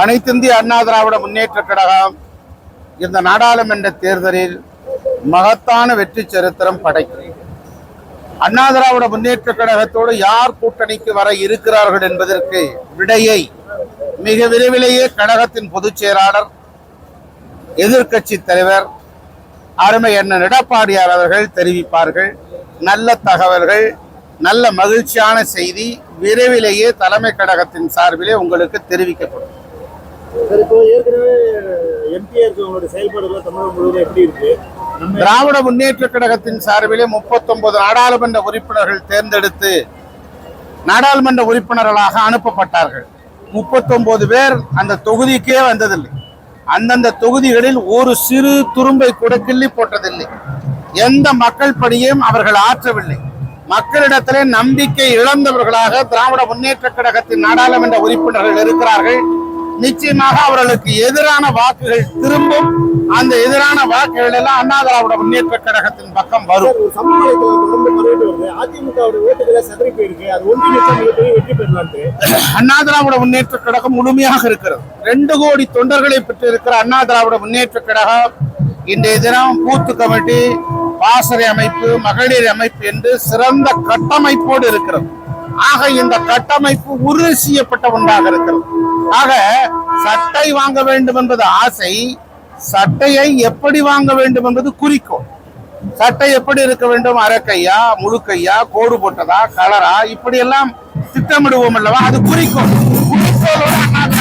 அனைத்து இந்திய அண்ணா திராவிட முன்னேற்ற கழகம் இந்த நாடாளுமன்ற தேர்தலில் மகத்தான வெற்றி சரித்திரம் படைக்கும் அண்ணா திராவிட முன்னேற்ற கழகத்தோடு யார் கூட்டணிக்கு வர இருக்கிறார்கள் என்பதற்கு விடையை மிக விரைவிலேயே கழகத்தின் பொதுச் செயலாளர் எதிர்க்கட்சி தலைவர் அருமை என்ன எடப்பாடியார் அவர்கள் தெரிவிப்பார்கள். நல்ல தகவல்கள் நல்ல மகிழ்ச்சியான செய்தி விரைவிலேயே தலைமை கழகத்தின் சார்பிலே உங்களுக்கு தெரிவிக்கப்படும். திராவிட முன்னேற்ற கழகத்தின் சார்பிலே 39 நாடாளுமன்ற உறுப்பினர்கள் தேர்ந்தெடுத்து நாடாளுமன்ற உறுப்பினர்களாக அனுப்பப்பட்டார்கள். 39 பேர் அந்த தொகுதிக்கே வந்ததில்லை. அந்தந்த தொகுதிகளில் ஒரு சிறு துரும்பை கூட கிள்ளி போட்டதில்லை. எந்த மக்கள் பணியையும் அவர்கள் ஆற்றவில்லை. மக்களிடத்திலே நம்பிக்கை இழந்தவர்களாக திராவிட முன்னேற்ற கழகத்தின் நாடாளுமன்ற உறுப்பினர்கள் இருக்கிறார்கள். நிச்சயமாக அவர்களுக்கு எதிரான வாக்குகள் திரும்பும். அந்த எதிரான வாக்குகள் எல்லாம் அண்ணா திராவிட முன்னேற்ற கழகத்தின் பக்கம் வரும். அண்ணா திராவிட முன்னேற்ற கழகம் முழுமையாக இருக்கிறது. ரெண்டு கோடி தொண்டர்களை பெற்றிருக்கிற அண்ணா திராவிட முன்னேற்ற கழகம் இன்றைய தினம் பூத்து கமிட்டி பாசறை அமைப்பு மகளிர் அமைப்பு என்று சிறந்த கட்டமைப்போடு இருக்கிறது. ஆக இந்த கட்டமைப்பு உறுதி செய்யப்பட்ட ஒன்றாக இருக்கிறது. ஆக சட்டை வாங்க வேண்டும் என்பது ஆசை சட்டையை எப்படி வாங்க வேண்டும் என்பது குறிக்கோள். சட்டை எப்படி இருக்க வேண்டும்? அரைக்கையா முழுக்கையா கோடு போட்டதா கலரா இப்படி எல்லாம் திட்டமிடுவோம் அல்லவா? அது குறிக்கோள். குறிக்கோளோட அண்ணா